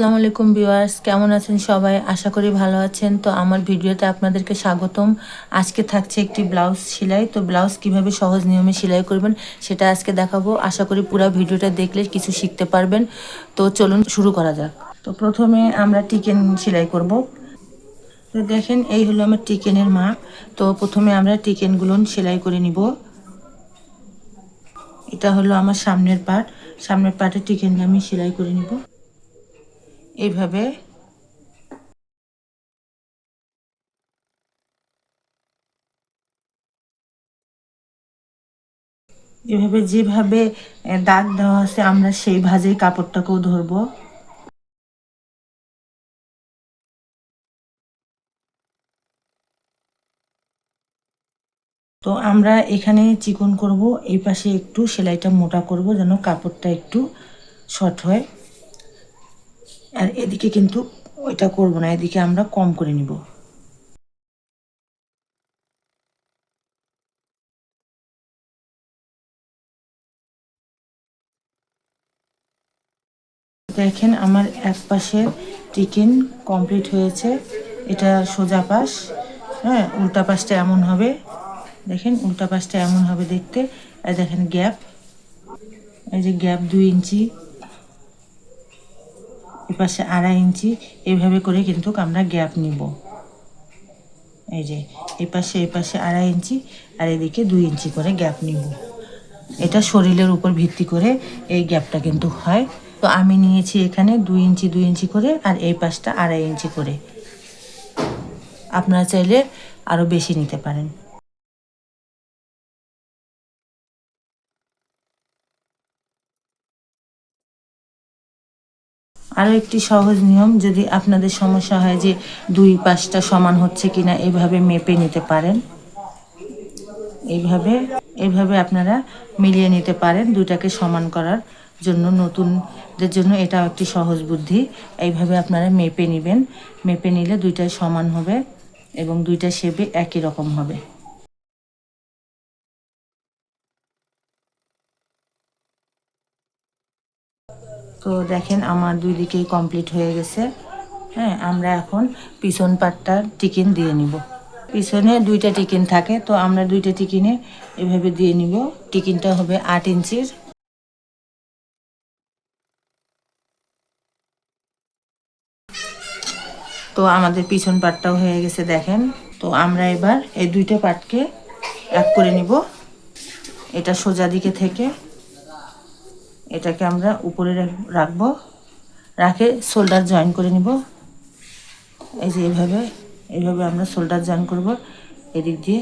আসসালামু আলাইকুম ভিউয়ার্স, কেমন আছেন সবাই? আশা করি ভালো আছেন। তো আমার ভিডিওতে আপনাদেরকে স্বাগতম। আজকে থাকছে একটি ব্লাউজ সেলাই। তো ব্লাউজ কীভাবে সহজ নিয়মে সেলাই করবেন সেটা আজকে দেখাবো। আশা করি পুরো ভিডিওটা দেখলে কিছু শিখতে পারবেন। তো চলুন শুরু করা যাক। তো প্রথমে আমরা টিকেন সেলাই করব। তো দেখেন, এই হলো আমার টিকেনের মাপ। তো প্রথমে আমরা টিকেনগুলো সেলাই করে নিব। এটা হলো আমার সামনের পার্ট সামনের পার্টের টিকেনটা আমি সেলাই করে নিব। এইভাবে। এভাবে যেভাবে দাগ দেওয়া আছে, আমরা সেই ভাজেই কাপড়টাকেও ধরবো। তো আমরা এখানে চিকন করব, এই পাশে একটু সেলাইটা মোটা করব, যেন কাপড়টা একটু শর্ট হয়। আর এদিকে কিন্তু ওইটা করব না, এদিকে আমরা কম করে নিব। দেখেন আমার এক পাশে টিকিন কমপ্লিট হয়েছে, এটা সোজা পাশ হ্যাঁ উল্টা পাশটা এমন হবে। দেখেন, উল্টা পাশটা এমন হবে দেখতে। আর দেখেন গ্যাপ, এই যে গ্যাপ দুই ইঞ্চি। এ পাশে আড়াই ইঞ্চি এইভাবে করে কিন্তু আমরা গ্যাপ নিব। এই যে, এই পাশে এই পাশে আড়াই ইঞ্চি আর এদিকে দুই ইঞ্চি করে গ্যাপ নিব। এটা শরীরের উপর ভিত্তি করে এই গ্যাপটা কিন্তু হয়। তো আমি নিয়েছি এখানে দুই ইঞ্চি দুই ইঞ্চি করে আর এই পাশটা আড়াই ইঞ্চি করে। আপনারা চাইলে আরও বেশি নিতে পারেন। আরও একটি সহজ নিয়ম, যদি আপনাদের সমস্যা হয় যে দুই পাশটা সমান হচ্ছে কিনা, এভাবে মেপে নিতে পারেন। এইভাবে এভাবে আপনারা মিলিয়ে নিতে পারেন দুইটাকে সমান করার জন্য, নতুনদের জন্য এটাও একটি সহজ বুদ্ধি। এইভাবে আপনারা মেপে নেবেন। মেপে নিলে দুইটাই সমান হবে এবং দুইটা শেপে একই রকম হবে। তো দেখেন আমার দুই দিকেই কমপ্লিট হয়ে গেছে। হ্যাঁ আমরা এখন পিছন পাটটা টিকিন দিয়ে নিব। পিছনে দুইটা টিকিন থাকে, তো আমরা দুইটা টিকিনে এভাবে দিয়ে নিব। টিকিনটা হবে আট ইঞ্চির। তো আমাদের পিছন পাটটাও হয়ে গেছে, দেখেন। তো আমরা এবার এই দুইটা পাটকে এক করে নিব। এটা সোজা দিকে থেকে। এটাকে আমরা উপরে রাখ- রাখব। রাখে শোল্ডার জয়েন করে নিব। এই যে এভাবে এইভাবে আমরা শোল্ডার জয়েন করব এদিক দিয়ে।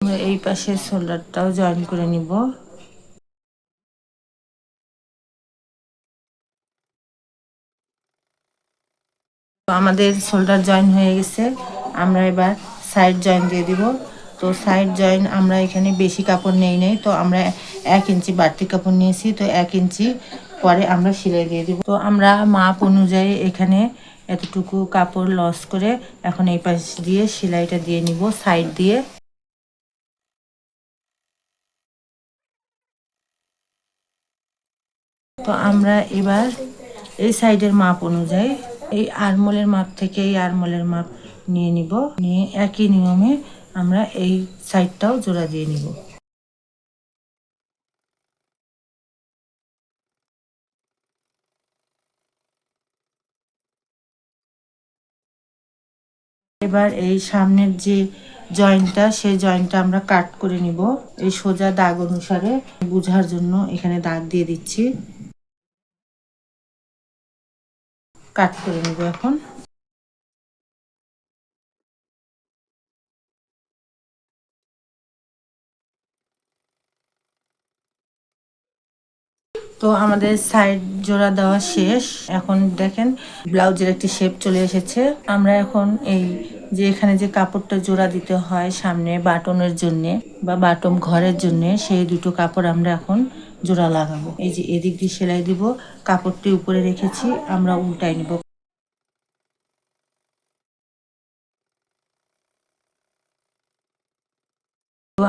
আমরা এই পাশে শোল্ডারটাও জয়েন করে নিব। আমাদের শোল্ডার জয়েন হয়ে গেছে। আমরা এবার সাইড জয়েন দিয়ে দিব। তো সাইড জয়েন আমরা এখানে বেশি কাপড় নেই নেই, তো আমরা এক ইঞ্চি বাড়তি কাপড় নিয়েছি, তো এক ইঞ্চি পরে আমরা সেলাই দিয়ে দিব। তো আমরা মাপ অনুযায়ী এখানে এতটুকু কাপড় লস করে এখন এই পাশ দিয়ে সেলাইটা দিয়ে নিব সাইড দিয়ে। তো আমরা এবার এই সাইডের মাপ অনুযায়ী, এই আরমোলের মাপ থেকে এই আরমোলের মাপ নিয়ে নিব। নিয়ে একই নিয়মে আমরা এই সাইডটাও জোড়া দিয়ে নিব। এবার এই সামনের যে জয়েন্টটা সেই জয়েন্টটা আমরা কাট করে নিব। এই সোজা দাগ অনুসারে বোঝার জন্য এখানে দাগ দিয়ে দিচ্ছি। কাট করে নিব এখন। তো আমাদের সাইড জোড়া দেওয়া শেষ। এখন দেখেন, ব্লাউজের একটি শেপ চলে এসেছে। আমরা এখন এই যে এখানে যে কাপড়টা জোড়া দিতে হয় সামনে বাটনের জন্যে বা বাটম ঘরের জন্যে, সেই দুটো কাপড় আমরা এখন জোড়া লাগাবো। এই যে এদিক দিয়ে সেলাই দিব, কাপড়টি উপরে রেখেছি, আমরা উল্টাই নিব।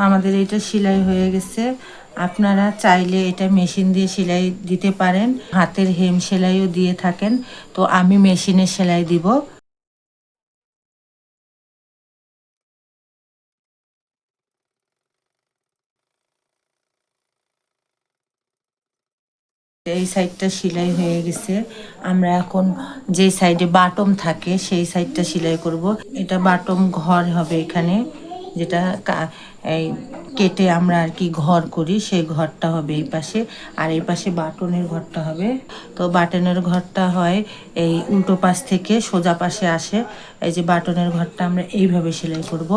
আমাদের এটা সেলাই হয়ে গেছে। আপনারা চাইলে এটা মেশিন দিয়ে সেলাই দিতে পারেন। হাতের হেম সেলাইও দিয়ে থাকেন। তো আমি মেশিনে সেলাই দিব। এই সাইডটা সেলাই হয়ে গেছে। আমরা এখন যে সাইডে বাটম থাকে, সেই সাইডটা সেলাই করব। এটা বাটম ঘর হবে এখানে। যেটা এই কেটে আমরা আর কি ঘর করি, সেই ঘরটা হবে এই পাশে। আর এই পাশে বাটনের ঘরটা হবে। তো বাটনের ঘরটা হয় এই উল্টো পাশ থেকে সোজা পাশে আসে। এই যে বাটনের ঘরটা আমরা এইভাবে সেলাই করব।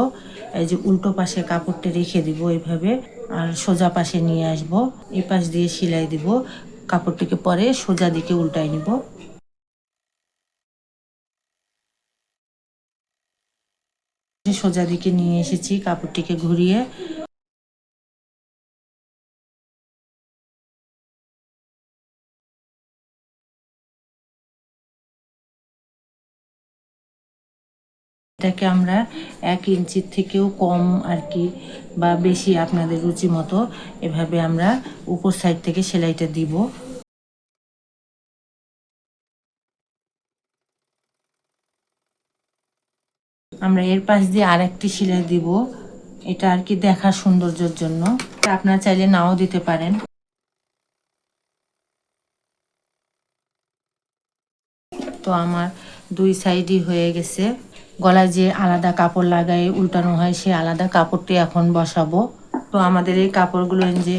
এই যে উল্টো পাশে কাপড়টা রেখে দিব এইভাবে। আর সোজা পাশে নিয়ে আসব। এই পাশ দিয়ে সেলাই দিব। কাপড়টিকে পরে সোজা দিকে উল্টাই নিব। সোজা দিকে নিয়ে এসেছি কাপড়টিকে ঘুরিয়ে। এটাকে আমরা এক ইঞ্চির থেকেও কম আর কি বা বেশি আপনাদের রুচি মতো এভাবে আমরা উপর সাইড থেকে সেলাইটা দিব। আমরা এর পাশ দিয়ে আর একটি সেলাই দিব। এটা আর কি দেখার সৌন্দর্যের জন্য। আপনারা চাইলে নাও দিতে পারেন। তো আমার দুই সাইডই হয়ে গেছে। গলায় যে আলাদা কাপড় লাগাই উল্টানো হয়, সেই আলাদা কাপড়টি এখন বসাবো। তো আমাদের এই কাপড়গুলো যে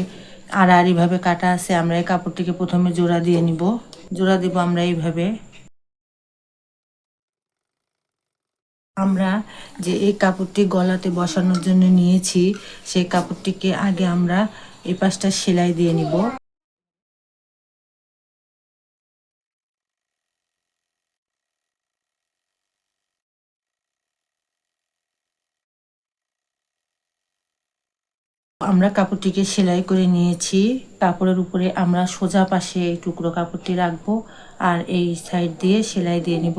আড়াআড়িভাবে কাটা আছে, আমরা এই কাপড়টিকে প্রথমে জোড়া দিয়ে নিব। জোড়া দিব আমরা এইভাবে। আমরা যে এই কাপড়টি গলাতে বসানোর জন্য নিয়েছি সেই কাপড়টিকে আগে আমরা এই পাশটা সেলাই দিয়ে নিব। আমরা কাপড়টিকে সেলাই করে নিয়েছি। কাপড়ের উপরে আমরা সোজা পাশে এই টুকরো কাপড়টি রাখব আর এই সাইড দিয়ে সেলাই দিয়ে নিব।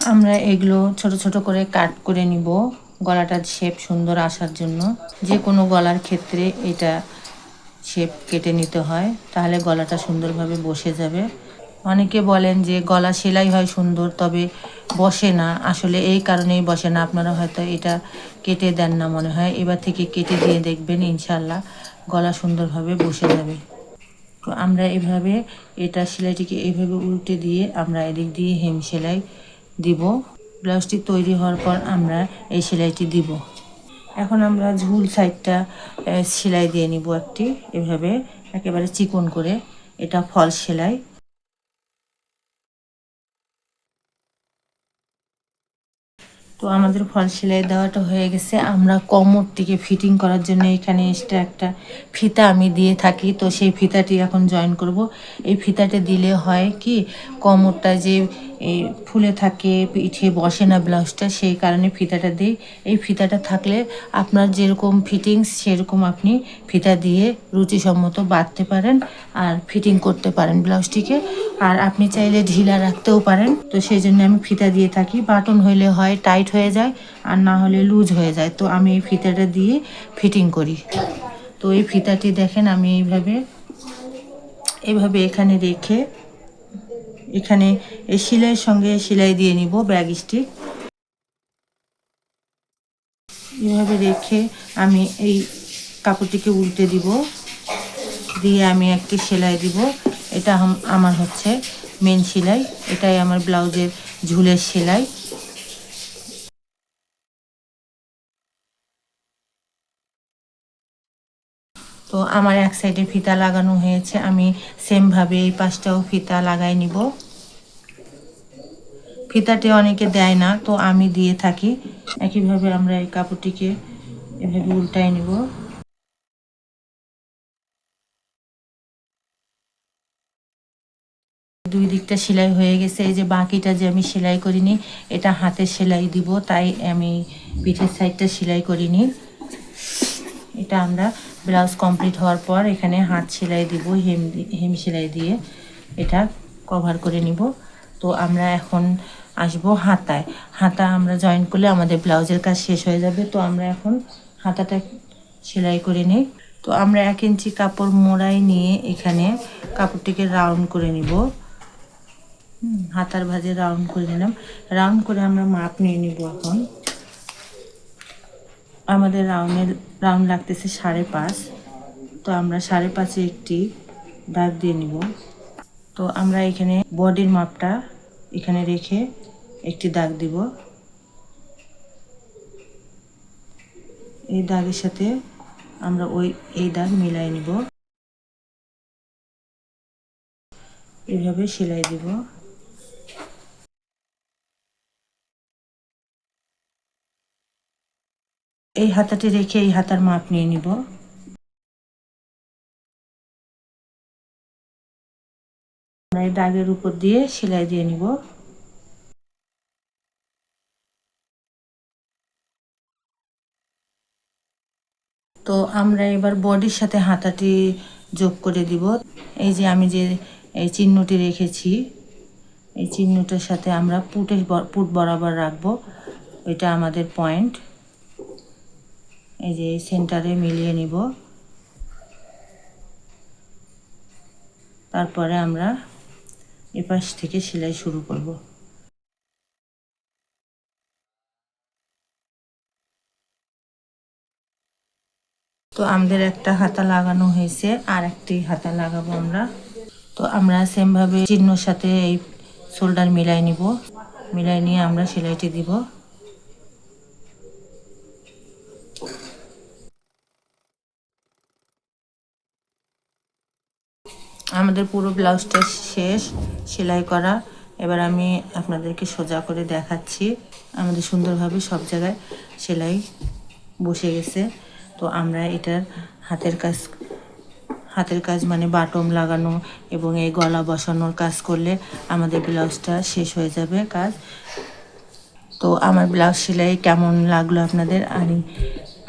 আমরা এগুলো ছোট ছোট করে কাট করে নিব। গলাটার শেপ সুন্দর আসার জন্য। যে কোনো গলার ক্ষেত্রে এটা শেপ কেটে নিতে হয়, তাহলে গলাটা সুন্দরভাবে বসে যাবে। অনেকে বলেন যে গলা সেলাই হয় সুন্দর, তবে বসে না। আসলে এই কারণেই বসে না। আপনারা হয়তো এটা কেটে দেন না মনে হয়। এবার থেকে কেটে দিয়ে দেখবেন ইনশাল্লাহ গলা সুন্দরভাবে বসে যাবে। তো আমরা এভাবে, এটা সেলাইটিকে এভাবে উল্টে দিয়ে আমরা এদিক দিয়ে হেম সেলাই দিব। ব্লাউজটি তৈরি হওয়ার পর আমরা এই সেলাইটি দিব। এখন আমরা ঝুল সাইডটা সেলাই দিয়ে নিব একটি। এভাবে একেবারে চিকন করে এটা ফল সেলাই। তো আমাদের ফল সেলাই দেওয়াটা হয়ে গেছে। আমরা কোমরটিকে ফিটিং করার জন্য এখানে এক্সট্রা একটা ফিতা আমি দিয়ে থাকি। তো সেই ফিতাটি এখন জয়েন করব। এই ফিতাটা দিলে হয় কি, কোমরটা যে এই ফুলে থাকে, পিঠে বসে না ব্লাউজটা, সেই কারণে ফিতাটা দিই। এই ফিতাটা থাকলে আপনার যেরকম ফিটিংস সেরকম আপনি ফিতা দিয়ে রুচিসম্মত বাঁধতে পারেন আর ফিটিং করতে পারেন ব্লাউজটিকে। আর আপনি চাইলে ঢিলা রাখতেও পারেন। তো সেই জন্য আমি ফিতা দিয়ে থাকি। বাটন হইলে হয় টাইট হয়ে যায়, আর না হলে লুজ হয়ে যায়। তো আমি এই ফিতাটা দিয়ে ফিটিং করি। তো এই ফিতাটি দেখেন আমি এইভাবে এভাবে এখানে রেখে এখানে এই সেলাইয়ের সঙ্গে সেলাই দিয়ে নিব ব্যাগ স্টিক। এভাবে রেখে আমি এই কাপড়টিকে উল্টে দিব। দিয়ে আমি একটি সেলাই দিব। এটা আমার হচ্ছে মেন সেলাই। এটাই আমার ব্লাউজের ঝুলের সেলাই। তো আমার এক সাইডে ফিতা লাগানো হয়েছে, আমি সেমভাবে এই পাশটাও ফিতা লাগাই নিব। ফিতাটি অনেকে দেয় না, তো আমি দিয়ে থাকি। একইভাবে আমরা এই কাপড়টিকে এভাবে উল্টাই নিব। দুই দিকটা সেলাই হয়ে গেছে, এই যে বাকিটা যে আমি সেলাই করিনি, এটা হাতে সেলাই দিব, তাই আমি পিঠের সাইডটা সেলাই করিনি। এটা আমরা ব্লাউজ কমপ্লিট হওয়ার পর এখানে হাত সেলাই দিব, হেম হেম সেলাই দিয়ে এটা কভার করে নিব। তো আমরা এখন আসব হাতায়। হাতা আমরা জয়েন করলে আমাদের ব্লাউজের কাজ শেষ হয়ে যাবে। তো আমরা এখন হাতাটা সেলাই করে নিই। তো আমরা এক ইঞ্চি কাপড় মোড়াই নিয়ে এখানে কাপড়টিকে রাউন্ড করে নিব। হাতার ভাজে রাউন্ড করে নিলাম। রাউন্ড করে আমরা মাপ নিয়ে নিব এখন। আমাদের রাউন্ডের রাউন্ড লাগতেছে সাড়ে পাঁচ। তো আমরা সাড়ে পাঁচে একটি দাগ দিয়ে নিব। তো আমরা এখানে বডির মাপটা এখানে রেখে একটি দাগ দিব। এই দাগের সাথে আমরা ওই, এই দাগ মিলাই নিব। এইভাবে সেলাই দিব। এই হাতাটি রেখে এই হাতার মাপ নিয়ে নিব। আমরা এই দাগের উপর দিয়ে সেলাই দিয়ে নিব। তো আমরা এবার বডির সাথে হাতাটি যোগ করে দিব। এই যে আমি যে এই চিহ্নটি রেখেছি, এই চিহ্নটার সাথে আমরা পুটের পুট বরাবর রাখব। এটা আমাদের পয়েন্ট। এই যে সেন্টারে মিলিয়ে নিব। তারপরে আমরা এপাশ থেকে সেলাই শুরু করব। তো আমাদের একটা হাতা লাগানো হয়েছে, আর একটি হাতা লাগাবো আমরা। তো আমরা সেমভাবে চিহ্নর সাথে এই শোল্ডার মিলাই নিব। মিলাই নিয়ে আমরা সেলাইটি দিব। আমাদের পুরো ব্লাউজটা শেষ, সেলাই করা। এবার আমি আপনাদেরকে সোজা করে দেখাচ্ছি আমাদের সুন্দরভাবে সব জায়গায় সেলাই বসে গেছে। তো আমরা এটার হাতের কাজ হাতের কাজ মানে বাটম লাগানো এবং এই গলা বসানোর কাজ করলে আমাদের ব্লাউজটা শেষ হয়ে যাবে কাজ। তো আমার ব্লাউজ সেলাই কেমন লাগল আপনাদের? আমি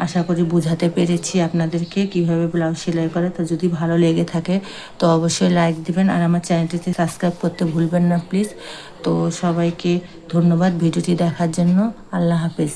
আশা করি বোঝাতে পেরেছি আপনাদেরকে কীভাবে ব্লাউজ সেলাই করে। তো যদি ভালো লেগে থাকে, তো অবশ্যই লাইক দিবেন আর আমার চ্যানেলটিতে সাবস্ক্রাইব করতে ভুলবেন না প্লিজ তো সবাইকে ধন্যবাদ ভিডিওটি দেখার জন্য। আল্লাহ হাফেজ।